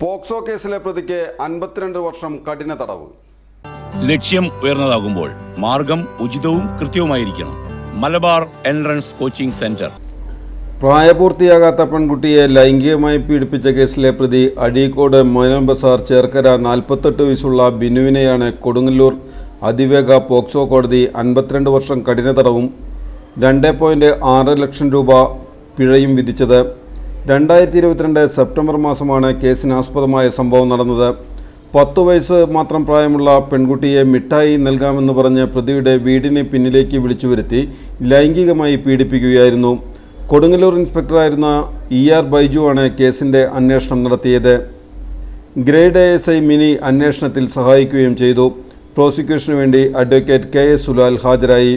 POCSO കേസിലെ പ്രതിക്ക് അൻപത്തിരണ്ട് വർഷം കഠിന തടവ്. ലക്ഷ്യം ഉയർന്നതാകുമ്പോൾ മാർഗം ഉചിതവും കൃത്യവുമായിരിക്കണം. Malabar entrance coaching centre. പ്രായപൂർത്തിയാകാത്ത പെൺകുട്ടിയെ ലൈംഗികമായി പീഡിപ്പിച്ച കേസിലെ പ്രതി അഴീക്കോട് മൊയ്നം ബസാർ ചേർക്കര നാൽപ്പത്തെട്ട് വയസ്സുള്ള ബിനുവിനെയാണ് കൊടുങ്ങല്ലൂർ അതിവേഗ പോക്സോ കോടതി അൻപത്തിരണ്ട് വർഷം കഠിന തടവും രണ്ട് പോയിന്റ് ആറ് ലക്ഷം രൂപ പിഴയും വിധിച്ചത്. രണ്ടായിരത്തി ഇരുപത്തിരണ്ട് സെപ്റ്റംബർ മാസമാണ് കേസിന് ആസ്പദമായ സംഭവം നടന്നത്. പത്തു വയസ്സ് മാത്രം പ്രായമുള്ള പെൺകുട്ടിയെ മിഠായി നൽകാമെന്ന് പറഞ്ഞ് പ്രതിയുടെ വീടിന് പിന്നിലേക്ക് വിളിച്ചു വരുത്തി ലൈംഗികമായി പീഡിപ്പിക്കുകയായിരുന്നു. കൊടുങ്ങല്ലൂർ ഇൻസ്പെക്ടറായിരുന്ന ഇ ആർ ബൈജു ആണ് കേസിന്റെ അന്വേഷണം നടത്തിയത്. Grade A S I Mini അന്വേഷണത്തിൽ സഹായിക്കുകയും ചെയ്തു. പ്രോസിക്യൂഷനു വേണ്ടി അഡ്വക്കേറ്റ് കെ എസ് സുലാൽ ഹാജരായി.